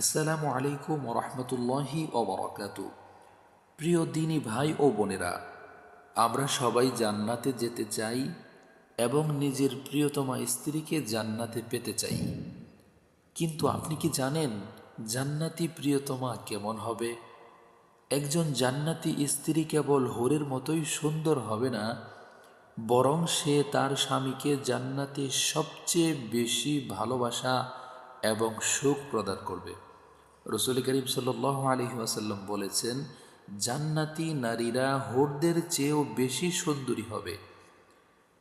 আসসালামু আলাইকুম রহমতুল্লাহি ওবরাকাতু। প্রিয় দিনী ভাই ও বোনেরা, আমরা সবাই জান্নাতে যেতে চাই এবং নিজের প্রিয়তমা স্ত্রীকে জান্নাতে পেতে চাই। কিন্তু আপনি কি জানেন জান্নাতি প্রিয়তমা কেমন হবে? একজন জান্নাতি স্ত্রী কেবল হোরের মতোই সুন্দর হবে না, বরং সে তার স্বামীকে জান্নাতে সবচেয়ে বেশি ভালোবাসা এবং সুখ প্রদান করবে। রসুল করিম সাল আলহি আসাল্লাম বলেছেন, জান্নাতি নারীরা হোরদের চেয়েও বেশি সুন্দরী হবে।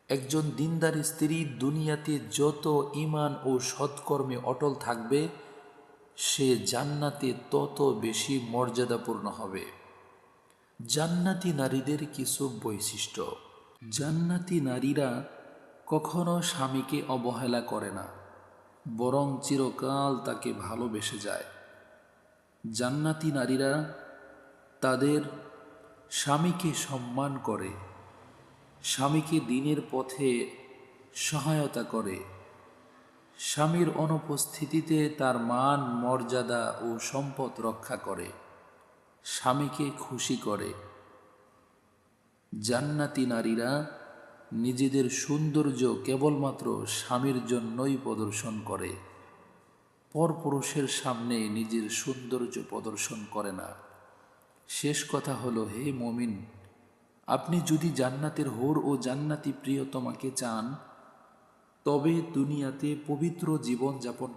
একজন দিনদার স্ত্রী দুনিয়াতে যত ইমান ও সৎকর্মে অটল থাকবে, সে জান্নাতে তত বেশি মর্যাদাপূর্ণ হবে। জান্নাতি নারীদের কিছু বৈশিষ্ট্য। জান্নাতি নারীরা কখনো স্বামীকে অবহেলা করে না। বরং চিরকাল তাকে ভালোবেসে যায়। জান্নাতি নারীরা তাদের স্বামীকে সম্মান করে, স্বামীকে দিনের পথে সহায়তা করে। স্বামীর অনুপস্থিতিতে তার মান, মর্যাদা ও সম্পদ রক্ষা করে, স্বামীকে খুশি করে। জান্নাতি নারীরা নিজেদের সৌন্দর্য কেবলমাত্র স্বামীর জন্যই প্রদর্শন করে। পরপুরুষের সামনে নিজের সৌন্দর্য প্রদর্শন করে না। শেষ কথা হলো, হে মমিন, আপনি যদি জান্নাতের হোর ও জান্নাতি প্রিয়তমাকে চান, তবে দুনিয়াতে পবিত্র জীবন যাপন